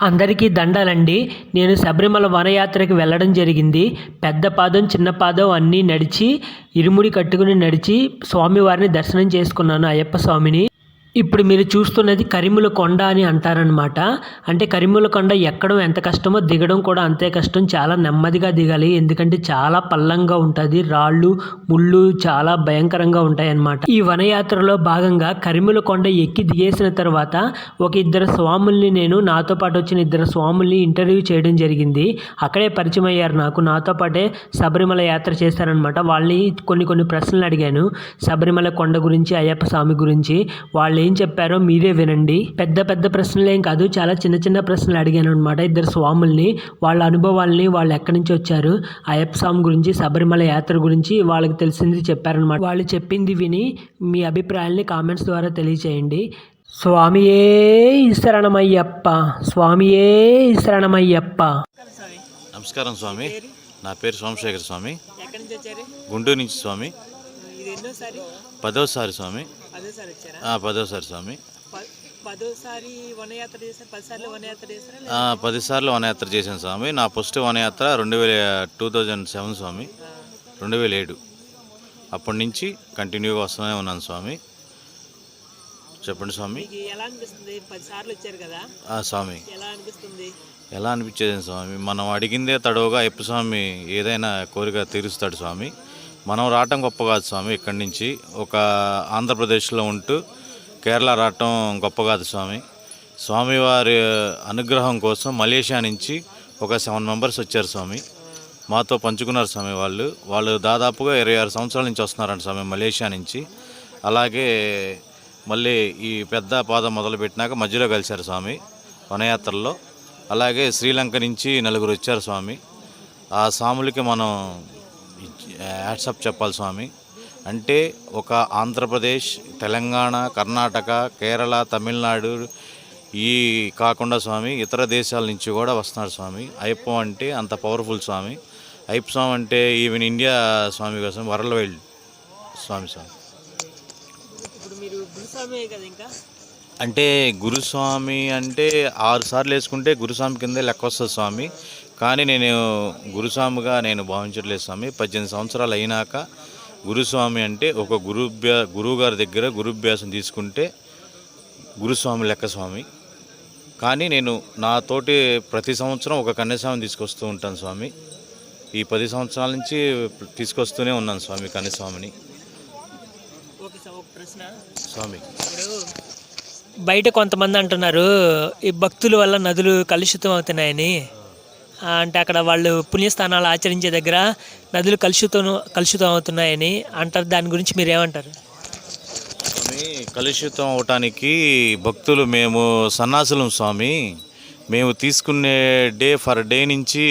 అందరికీ దండాలండి. నేను శబరిమల వనయాత్రకి వెళ్ళడం జరిగింది. పెద్ద పాదం చిన్న పాదం అన్నీ నడిచి ఇరుముడి కట్టుకుని నడిచి స్వామివారిని దర్శనం చేసుకున్నాను అయ్యప్ప స్వామిని. ఇప్పుడు మీరు చూస్తున్నది కరిముల కొండ అని అంటారనమాట అంటే కరిముల కొండ ఎక్కడం ఎంత కష్టమో దిగడం కూడా అంతే కష్టం. చాలా నెమ్మదిగా దిగాలి. ఎందుకంటే చాలా పల్లంగా ఉంటుంది. రాళ్ళు ముళ్ళు చాలా భయంకరంగా ఉంటాయి అన్నమాట ఈ వనయాత్రలో భాగంగా కరిముల కొండ ఎక్కి దిగేసిన తర్వాత ఒక ఇద్దరు స్వాముల్ని నేను నాతో పాటు వచ్చిన ఇద్దరు స్వాముల్ని ఇంటర్వ్యూ చేయడం జరిగింది. అక్కడే పరిచయం అయ్యారు నాకు. నాతో పాటే శబరిమల యాత్ర చేశారనమాట వాళ్ళని కొన్ని కొన్ని ప్రశ్నలు అడిగాను. శబరిమల కొండ గురించి అయ్యప్ప స్వామి గురించి. వాళ్ళు ఏం చెప్పారో మీరే వినండి. పెద్ద పెద్ద ప్రశ్నలు ఏం కాదు. చాలా చిన్న చిన్న ప్రశ్నలు అడిగాను అనమాట ఇద్దరు స్వాముల్ని వాళ్ళ అనుభవాల్ని వాళ్ళు ఎక్కడి నుంచి వచ్చారు అయ్యప్ప స్వామి గురించి శబరిమల యాత్ర గురించి వాళ్ళకి తెలిసింది చెప్పారనమాట వాళ్ళు చెప్పింది విని మీ అభిప్రాయాల్ని కామెంట్స్ ద్వారా తెలియచేయండి. స్వామియే శరణమయ్యప్ప స్వామియే శరణమయ్యప్ప. నమస్కారం స్వామి. నా పేరు సోమశేఖర్ స్వామి. ఎక్కడి నుంచి వచ్చారు? గుంటూరు నుంచి స్వామి. పదోసారి స్వామి. పదోసారి స్వామి. పదిసార్లు వనయాత్ర చేశాను స్వామి. నా ఫస్ట్ వనయాత్ర రెండు వేల టూ థౌజండ్ సెవెన్ స్వామి. రెండు వేల ఏడు అప్పటి నుంచి కంటిన్యూగా వస్తూనే ఉన్నాను స్వామి. చెప్పండి స్వామి. స్వామి. ఎలా అనిపించేది స్వామి? మనం అడిగిందే తడవుగా అయ్యప్ప స్వామి ఏదైనా కోరిక తీరుస్తాడు స్వామి. మనం రావటం గొప్ప కాదు స్వామి ఇక్కడి నుంచి. ఒక ఆంధ్రప్రదేశ్లో ఉంటూ కేరళ రావటం గొప్ప కాదు స్వామి. స్వామివారి అనుగ్రహం కోసం మలేషియా నుంచి ఒక సెవెన్ మెంబర్స్ వచ్చారు స్వామి. మాతో పంచుకున్నారు స్వామి వాళ్ళు. వాళ్ళు దాదాపుగా ఇరవై ఆరు సంవత్సరాల నుంచి వస్తున్నారంట స్వామి మలేషియా నుంచి. అలాగే మళ్ళీ ఈ పెద్ద పాదం మొదలుపెట్టినాక మధ్యలో కలిశారు స్వామి వనయాత్రలో అలాగే శ్రీలంక నుంచి నలుగురు వచ్చారు స్వామి. ఆ స్వాములకి మనం యాడ్సప్ చెప్పాలి స్వామి. అంటే ఒక ఆంధ్రప్రదేశ్ తెలంగాణ కర్ణాటక కేరళ తమిళనాడు ఈ కాకుండా స్వామి ఇతర దేశాల నుంచి కూడా వస్తున్నారు స్వామి. అయ్యప్ప అంటే అంత పవర్ఫుల్ స్వామి. అయ్యప్ప స్వామి అంటే ఈవెన్ ఇండియా స్వామి కోసం వరల్డ్ వైల్డ్ స్వామి స్వామి. అంటే గురుస్వామి అంటే ఆరు సార్లు వేసుకుంటే గురుస్వామి కిందే లెక్క వస్తుంది స్వామి. కానీ నేను గురుస్వామిగా నేను భావించట్లేదు స్వామి. పద్దెనిమిది సంవత్సరాలు అయినాక గురుస్వామి అంటే ఒక గురుభ్యా గురువు గారి దగ్గర గురుభ్యాసం తీసుకుంటే గురుస్వామి లెక్క స్వామి. కానీ నేను నాతోటి ప్రతి సంవత్సరం ఒక కన్యాస్వామిని తీసుకొస్తూ ఉంటాను స్వామి. ఈ పది సంవత్సరాల నుంచి తీసుకొస్తూనే ఉన్నాను స్వామి కన్యాస్వామిని. స్వామి. బయట కొంతమంది అంటున్నారు ఈ భక్తుల వల్ల నదులు కలుషితం అవుతున్నాయని. అంటే అక్కడ వాళ్ళు పుణ్యస్థానాలు ఆచరించే దగ్గర నదులు కలుషితం కలుషితం అవుతున్నాయని అంటారు. దాని గురించి మీరు ఏమంటారు స్వామి కలుషితం అవటానికి భక్తులు మేము సన్నాసులం స్వామి. మేము తీసుకునే డే ఫర్ డే నుంచి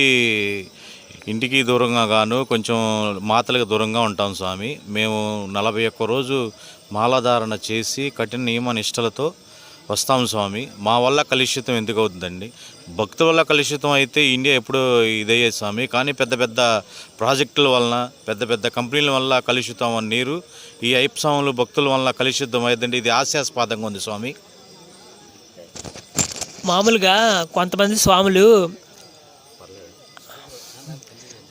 ఇంటికి దూరంగా గాను కొంచెం మాతలకు దూరంగా ఉంటాం స్వామి. మేము నలభై ఒక్క రోజు మాలాధారణ చేసి కఠిన నియమ నిష్టలతో వస్తాం స్వామి. మా వల్ల కలుషితం ఎందుకు అవుతుందండి? భక్తుల వల్ల కలుషితం అయితే ఇండియా ఎప్పుడో ఇదయ్యేది స్వామి. కానీ పెద్ద పెద్ద ప్రాజెక్టుల వలన పెద్ద పెద్ద కంపెనీల వల్ల కలుషితం నీరు ఈ ఐప్సాములు భక్తుల వల్ల కలుషితం అయ్యిందండి. ఇది హాస్యాస్పదంగా ఉంది స్వామి. మామూలుగా కొంతమంది స్వాములు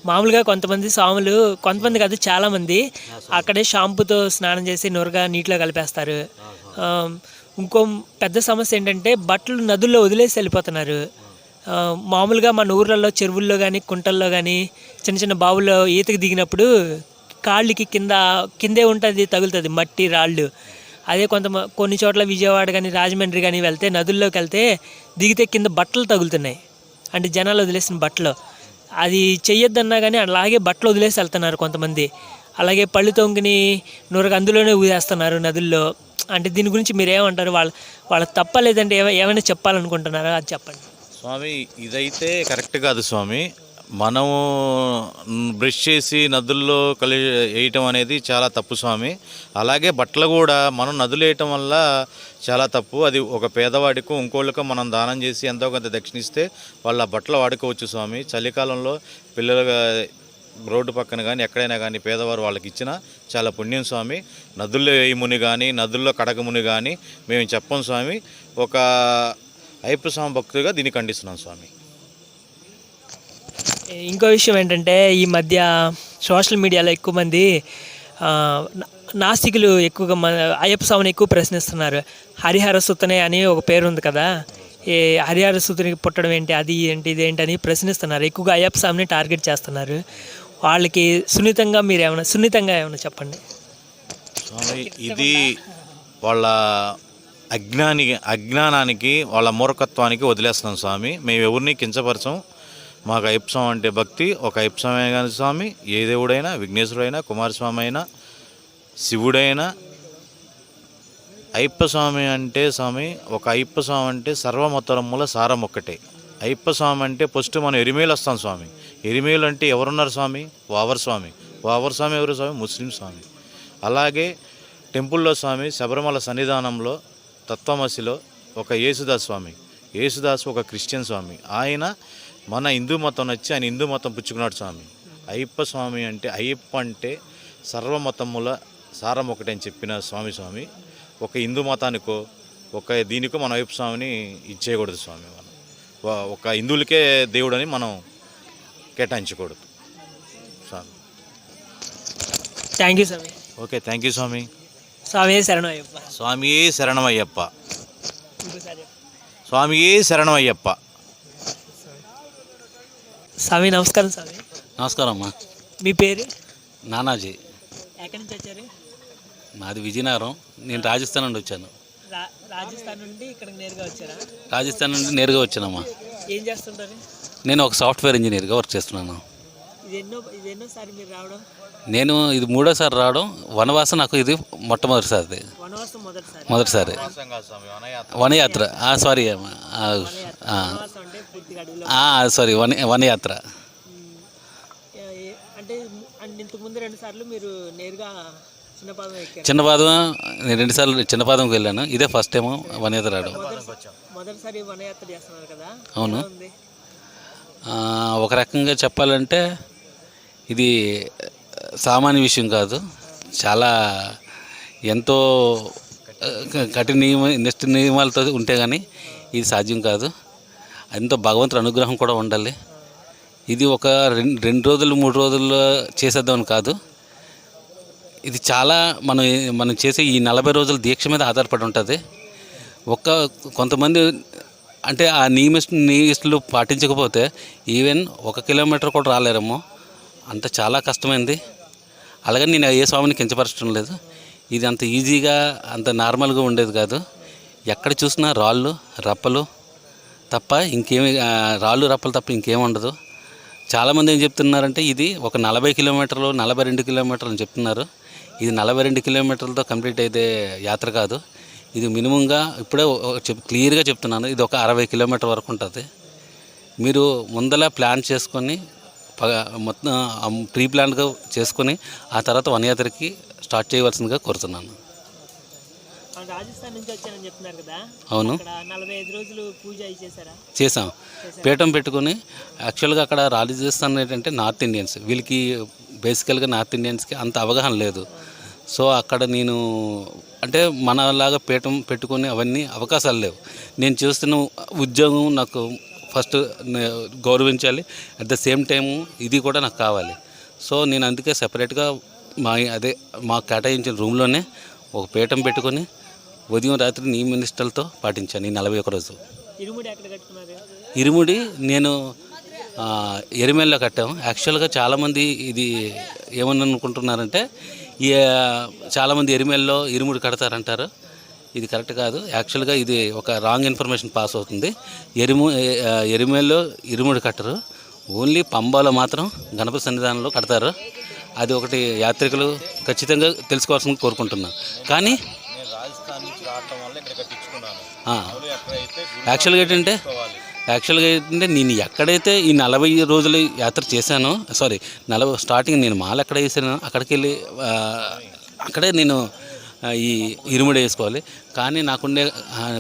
మామూలుగా కొంతమంది స్వాములు కొంతమంది కాదు చాలామంది అక్కడే షాంపూతో స్నానం చేసి నురగా నీటిలో కలిపేస్తారు. ఇంకో పెద్ద సమస్య ఏంటంటే బట్టలు నదుల్లో వదిలేసి వెళ్ళిపోతున్నారు. మామూలుగా మన ఊర్లలో చెరువుల్లో కానీ కుంటల్లో కానీ చిన్న చిన్న బావుల్లో ఈతకి దిగినప్పుడు కాళ్ళకి కింద కిందే ఉంటుంది తగులుతుంది మట్టి రాళ్ళు. అదే కొంత కొన్ని చోట్ల విజయవాడ కానీ రాజమండ్రి కానీ వెళ్తే నదుల్లోకి వెళ్తే దిగితే కింద బట్టలు తగులుతున్నాయి. అంటే జనాలు వదిలేసిన బట్టలు. అది చెయ్యొద్దన్నా కానీ అలాగే బట్టలు వదిలేసి వెళ్తున్నారు కొంతమంది. అలాగే పళ్ళు తొంగిని నూరగ అందులోనే ఊదేస్తున్నారు నదుల్లో. అంటే దీని గురించి మీరు ఏమంటారు వాళ్ళ వాళ్ళకి తప్ప లేదంటే ఏమైనా చెప్పాలనుకుంటున్నారా? అది చెప్పండి. స్వామి ఇదైతే కరెక్ట్ కాదు స్వామి. మనము బ్రష్ చేసి నదుల్లో కలి వేయటం అనేది చాలా తప్పు స్వామి. అలాగే బట్టలు కూడా మనం నదులు వేయటం వల్ల చాలా తప్పు. అది ఒక పేదవాడికి ఇంకోళ్ళకు మనం దానం చేసి ఎంతో కొంత దక్షిణిస్తే వాళ్ళ బట్టలు వాడుకోవచ్చు స్వామి. చలికాలంలో పిల్లలు రోడ్డు పక్కన కానీ ఎక్కడైనా కానీ పేదవారు వాళ్ళకి ఇచ్చిన చాలా పుణ్యం స్వామి. నదుల్లో వేయముని కానీ నదుల్లో కడగముని కానీ మేము చెప్పం స్వామి. ఒక అయ్యప్ప స్వామి భక్తుడిగా దీన్ని ఖండిస్తున్నాం స్వామి. ఇంకో విషయం ఏంటంటే ఈ మధ్య సోషల్ మీడియాలో ఎక్కువ మంది నా- నాస్తికులు ఎక్కువగా మన అయ్యప్ప స్వామిని ఎక్కువ ప్రశ్నిస్తున్నారు. హరిహర సుతనే అని ఒక పేరు ఉంది కదా. ఈ హరిహర సుతునికి పుట్టడం ఏంటి అది ఏంటి ఇది ఏంటి అని ప్రశ్నిస్తున్నారు. ఎక్కువగా అయ్యప్ప స్వామిని టార్గెట్ చేస్తున్నారు. వాళ్ళకి సున్నితంగా మీరు ఏమైనా సున్నితంగా ఏమైనా చెప్పండి. స్వామి ఇది వాళ్ళ అజ్ఞాని అజ్ఞానానికి వాళ్ళ మూర్ఖత్వానికి వదిలేస్తున్నాం స్వామి. మేము ఎవరిని కించపరచం? మాకు ఐప్సం స్వామి అంటే భక్తి ఒక ఐప్సమే స్వామి కానీ స్వామి. ఏ దేవుడైనా విఘ్నేశ్వరుడైనా కుమారస్వామి అయినా శివుడైనా అయ్యప్ప స్వామి అంటే స్వామి ఒక అయ్యప్పస్వామి అంటే సర్వమతరముల సారం ఒక్కటే అయ్యప్ప స్వామి అంటే ఫస్ట్ మనం ఎరిమేలు వస్తాం స్వామి. ఎరిమేలు అంటే ఎవరున్నారు స్వామి? వావర్ స్వామి. వావర్ స్వామి ఎవరు స్వామి? ముస్లిం స్వామి. అలాగే టెంపుల్లో స్వామి శబరిమల సన్నిధానంలో తత్వమసిలో ఒక యేసుదాస్ స్వామి. యేసుదాస్ ఒక క్రిస్టియన్ స్వామి. ఆయన మన హిందూ మతం వచ్చి ఆయన హిందూ మతం పుచ్చుకున్నాడు స్వామి. అయ్యప్ప స్వామి అంటే అయ్యప్ప అంటే సర్వమతముల సారం ఒకటి అని చెప్పిన స్వామి స్వామి. ఒక హిందూ మతానికో ఒక దీనికో మన అయ్యప్ప స్వామిని ఇచ్చేయకూడదు స్వామి మనం. ఒక హిందువులకే దేవుడని మనం కేటాయించకూడదు. స్వామి thank you Swamy. Okay thank you స్వామి. స్వామి శరణం అయ్యప్ప. స్వామియే శరణమయ్యప్ప. ఇంకోసారి చెప్పు. స్వామియే శరణమయ్యప్ప. స్వామి నమస్కారం స్వామి. నమస్కారం అమ్మా. మీ పేరు? నానాజీ. ఎక్కడి నుంచి వచ్చారు? మాది విజయనగరం. నేను రాజస్థాన్ నుండి వచ్చాను. రాజస్థాన్ నుండి ఇక్కడికి నేరుగా వచ్చారా? రాజస్థాన్ నుండి నేరుగా వచ్చానమ్మా. ఏం చేస్తుంటారు? నేను ఒక సాఫ్ట్వేర్ ఇంజనీర్గా వర్క్ చేస్తున్నాను. నేను ఇది మూడోసారి రావడం వనవాసం నాకు ఇది మొట్టమొదటిసారి మొదటిసారి. వనయాత్ర. సారీ సారీ వన వనయాత్ర. చిన్నపాదం నేను రెండుసార్లు చిన్నపాదంకి వెళ్ళాను. ఇదే ఫస్ట్ టైం వనయాత్ర రావడం. అవును. ఒక రకంగా చెప్పాలంటే ఇది సామాన్య విషయం కాదు. చాలా ఎంతో కఠిన నియమ నిష్ట నియమాలతో ఉంటే కానీ ఇది సాధ్యం కాదు. ఎంతో భగవంతుడి అనుగ్రహం కూడా ఉండాలి. ఇది ఒక రెండు రెండు రోజులు మూడు రోజుల్లో చేసేద్దామని కాదు. ఇది చాలా మనం మనం చేసే ఈ నలభై రోజుల దీక్ష మీద ఆధారపడి ఉంటుంది. ఒక్క కొంతమంది అంటే ఆ నియమ నియమిస్తులు పాటించకపోతే ఈవెన్ ఒక కిలోమీటర్ కూడా రాలేరేమో. అంత చాలా కష్టమైంది. అలాగే నేను ఏ స్వామిని కించపరచడం లేదు. ఇది అంత ఈజీగా అంత నార్మల్గా ఉండేది కాదు. ఎక్కడ చూసినా రాళ్ళు రప్పలు తప్ప ఇంకేమి రాళ్ళు రప్పలు తప్ప ఇంకేం ఉండదు. చాలామంది ఏం చెప్తున్నారంటే ఇది ఒక నలభై కిలోమీటర్లు నలభై రెండు కిలోమీటర్లు అని చెప్తున్నారు. ఇది నలభై రెండు కిలోమీటర్లతో కంప్లీట్ అయితే యాత్ర కాదు. ఇది మినిమంగా ఇప్పుడే చెప్ క్లియర్గా చెప్తున్నాను. ఇది ఒక అరవై కిలోమీటర్ వరకు ఉంటుంది. మీరు ముందల ప్లాన్ చేసుకొని మొత్తం ప్రీ ప్లాన్గా చేసుకొని ఆ తర్వాత వనయాత్రకి స్టార్ట్ చేయవలసిందిగా కోరుతున్నాను. రాజస్థాన్ నుంచి వచ్చానని చెప్తున్నారు కదా? అవును. నలభై ఐదు రోజులు పూజ చేశారా? చేసాం పీఠం పెట్టుకొని యాక్చువల్గా అక్కడ రాజస్థాన్ ఏంటంటే నార్త్ ఇండియన్స్. వీళ్ళకి బేసికల్గా నార్త్ ఇండియన్స్కి అంత అవగాహన లేదు. సో అక్కడ నేను అంటే మనలాగా పీఠం పెట్టుకునే అవన్నీ అవకాశాలు లేవు. నేను చేస్తున్న ఉద్యోగం నాకు ఫస్ట్ నే- గౌరవించాలి. అట్ ద సేమ్ టైం ఇది కూడా నాకు కావాలి. సో నేను అందుకే సపరేట్గా మా అదే మా కేటాయించిన రూమ్లోనే ఒక పీఠం పెట్టుకొని ఉదయం రాత్రి నియమ నిష్టలతో పాటించాను ఈ నలభై ఒక రోజు. ఇరుముడి నేను ఎరిమెల్లో కట్టాం యాక్చువల్గా చాలామంది ఇది ఏమని అనుకుంటున్నారంటే చాలామంది ఎరిమెల్లో ఇరుముడి కడతారంటారు. ఇది కరెక్ట్ కాదు. యాక్చువల్గా ఇది ఒక రాంగ్ ఇన్ఫర్మేషన్ పాస్ అవుతుంది. ఎరుము ఎరిమెల్లో ఇరుముడి కట్టరు. ఓన్లీ పంబాలో మాత్రం గణపతి సన్నిధానంలో కడతారు. అది ఒకటి యాత్రికులు ఖచ్చితంగా తెలుసుకోవాల్సింది కోరుకుంటున్నాను కానీ యాక్చువల్గా ఏంటంటే యాక్చువల్గా ఏంటంటే నేను ఎక్కడైతే ఈ నలభై రోజులు యాత్ర చేశానో సారీ నలభై స్టార్టింగ్ నేను మాల ఎక్కడ వేసానో అక్కడికి వెళ్ళి అక్కడే నేను ఈ ఇరుముడు వేసుకోవాలి. కానీ నాకుండే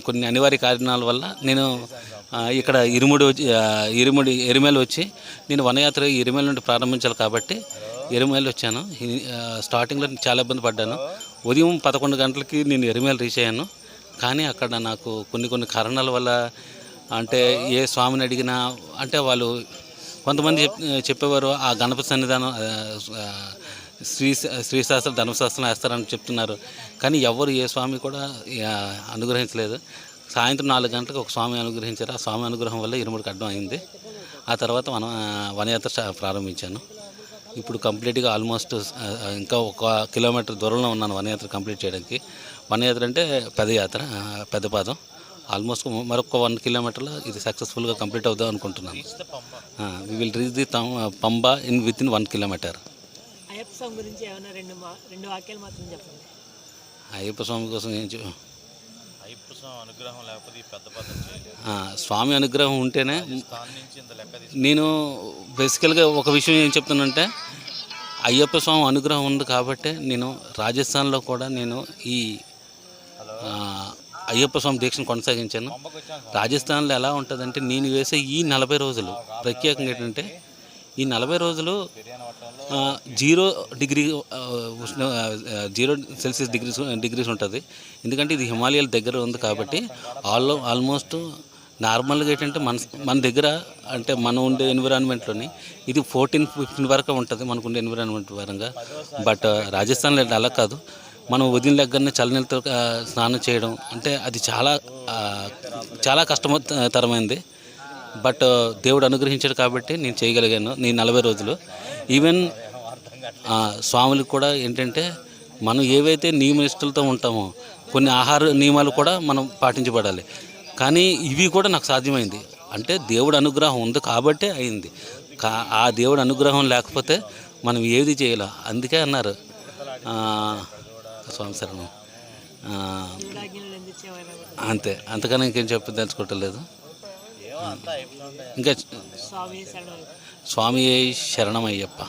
కొన్ని అనివార్య కారణాల వల్ల నేను ఇక్కడ ఇరుముడి వచ్చి ఇరుముడి ఎరిమేలు వచ్చి నేను వనయాత్ర ఇరిమేల నుండి ప్రారంభించాలి కాబట్టి ఎరిమేలు వచ్చాను. స్టార్టింగ్లో చాలా ఇబ్బంది పడ్డాను. ఉదయం పదకొండు గంటలకి నేను ఎరిమేలు రీచ్ అయ్యాను. కానీ అక్కడ నాకు కొన్ని కొన్ని కారణాల వల్ల అంటే ఏ స్వామిని అడిగినా అంటే వాళ్ళు కొంతమంది చెప్ చెప్పేవారు ఆ గణపతి సన్నిధానం శ్రీ శ్రీశాస్త్ర ధర్మశాస్త్రం వేస్తారని చెప్తున్నారు. కానీ ఎవరు ఏ స్వామి కూడా అనుగ్రహించలేదు. సాయంత్రం నాలుగు గంటలకు ఒక స్వామి అనుగ్రహించారు. ఆ స్వామి అనుగ్రహం వల్ల ఇరుముడికి అడ్డం అయింది. ఆ తర్వాత మనం వనయాత్ర ప్రారంభించాను. ఇప్పుడు కంప్లీట్గా ఆల్మోస్ట్ ఇంకా ఒక కిలోమీటర్ దూరంలో ఉన్నాను వనయాత్ర కంప్లీట్ చేయడానికి. వనయాత్ర అంటే పెద్ద యాత్ర పెద్ద పాదం ఆల్మోస్ట్ మరొక వన్ కిలోమీటర్లో ఇది సక్సెస్ఫుల్గా కంప్లీట్ అవుదాం అనుకుంటున్నాను. We will reach the Pamba in with in one kilometre Ayyappa స్వామి గురించి ఏమైనా రెండు రెండు వాక్యాలు మాత్రం చెప్పండి. అయ్యప్ప స్వామి కోసం ఏం చె- అయ్యప్ప స్వామి అనుగ్రహం లేకపోతే ఈ పెద్ద పదం చేయలేదు. ఆ, స్వామి అనుగ్రహం ఉంటేనే దాని నుంచి ఇంత లెక్క తీసి నేను బేసికల్గా ఒక విషయం ఏం చెప్తానంటే అయ్యప్ప స్వామి అనుగ్రహం ఉంది కాబట్టి నేను రాజస్థాన్లో కూడా నేను ఈ అయ్యప్ప స్వామి దీక్షను కొనసాగించాను. రాజస్థాన్లో ఎలా ఉంటుందంటే నేను వేసే ఈ నలభై రోజులు ప్రత్యేకంగా ఏంటంటే ఈ నలభై రోజులు జీరో డిగ్రీ ఉష్ణ జీరో సెల్సియస్ డిగ్రీస్ డిగ్రీస్ ఉంటుంది. ఎందుకంటే ఇది హిమాలయాల దగ్గర ఉంది కాబట్టి ఆల్ ఆల్మోస్ట్ నార్మల్గా ఏంటంటే మన మన దగ్గర అంటే మనం ఉండే ఎన్విరాన్మెంట్లోని ఇది ఫోర్టీన్ ఫిఫ్టీన్ వరకు ఉంటుంది మనకు ఉండే ఎన్విరాన్మెంట్ పరంగా. బట్ రాజస్థాన్లో అలా కాదు. మనం ఉదయం దగ్గరనే చల్లనీళ్ళతో స్నానం చేయడం అంటే అది చాలా చాలా కష్టతరమైంది. బట్ దేవుడు అనుగ్రహించాడు కాబట్టి నేను చేయగలిగాను నేను నలభై రోజులు. ఈవెన్ స్వాములకు కూడా ఏంటంటే మనం ఏవైతే నియమనిష్టలతో ఉంటామో కొన్ని ఆహార నియమాలు కూడా మనం పాటించబడాలి. కానీ ఇవి కూడా నాకు సాధ్యమైంది. అంటే దేవుడు అనుగ్రహం ఉంది కాబట్టే అయింది. కా ఆ దేవుడు అనుగ్రహం లేకపోతే మనం ఏది చేయలేం? అందుకే అన్నారు. స్వామి శరణం. అంతే. అంతకన్నా ఇంకేం చెప్పదలుచుకోవట్లేదు ఇంకా స్వామి శరణం. స్వామి శరణమయ్యప్ప.